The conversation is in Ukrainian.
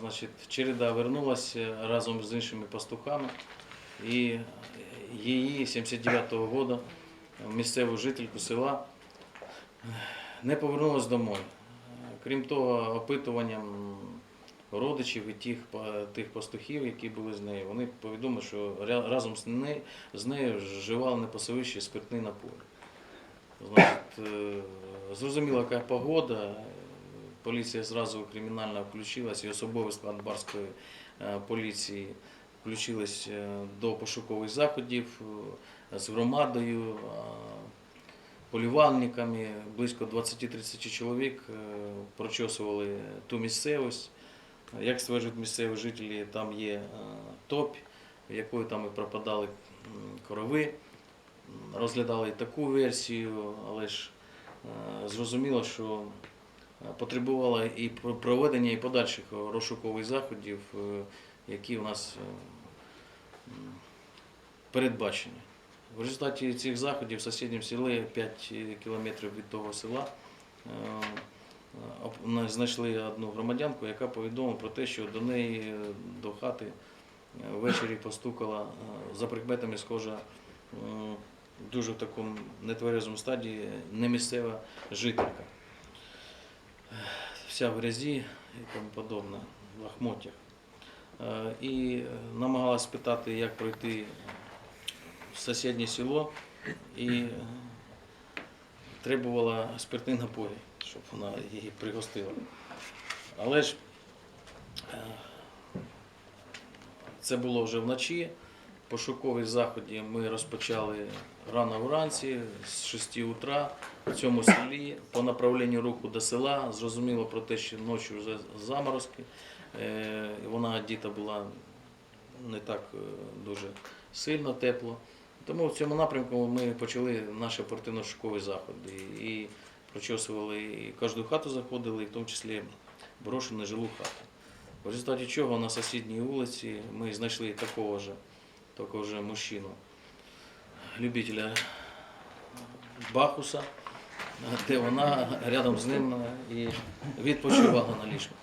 значить, череда вернулася разом з іншими пастухами. І її 79-го року, місцеву жительку села, не повернулася домой. Крім того, опитуванням родичів і тих, тих пастухів, які були з нею, вони повідомили, що разом з нею, з нею вживали непосовищі спиртний напої. Значить, е, зрозуміло, яка погода. Поліція зразу кримінально включилась, і особовий склад Барської е, поліції включились е, до пошукових заходів е, з громадою, полювальниками. Близько 20-30 чоловік прочосували ту місцевість. Як стверджують місцеві жителі, там є е, топь, якою там і пропадали корови. Розглядали таку версію, але ж зрозуміло, що е, потребувало і проведення і подальших розшукових заходів, е, які у нас е, передбачені. В результаті цих заходів в сусідньому селі 5 кілометрів від того села е, е, знайшли одну громадянку, яка повідомила про те, що до неї е, до хати е, ввечері постукала е, за прикметами схожа дуже в такому нетверезому стадії немісцева жителька. Вся в грязі і тому подобне, в лахмоттях. Е, І намагалась питати, як пройти в сусіднє село, і требувала спиртні напої, щоб вона її пригостила. Але ж е, це було вже вночі. Пошукові заходи ми розпочали рано вранці, з 6 утра в цьому селі по направленню руху до села. Зрозуміло про те, що ночі вже заморозки. Е, Вона одіта була не так е, дуже сильно тепло. Тому в цьому напрямку ми почали наші оперативно-шукові заходи і прочосували і кожну хату заходили, і в тому числі брошену жилу хату. В результаті чого на сусідній вулиці ми знайшли такого ж, такого ж мужчину, любителя Бахуса, де вона рядом з ним і відпочивала на ліжку.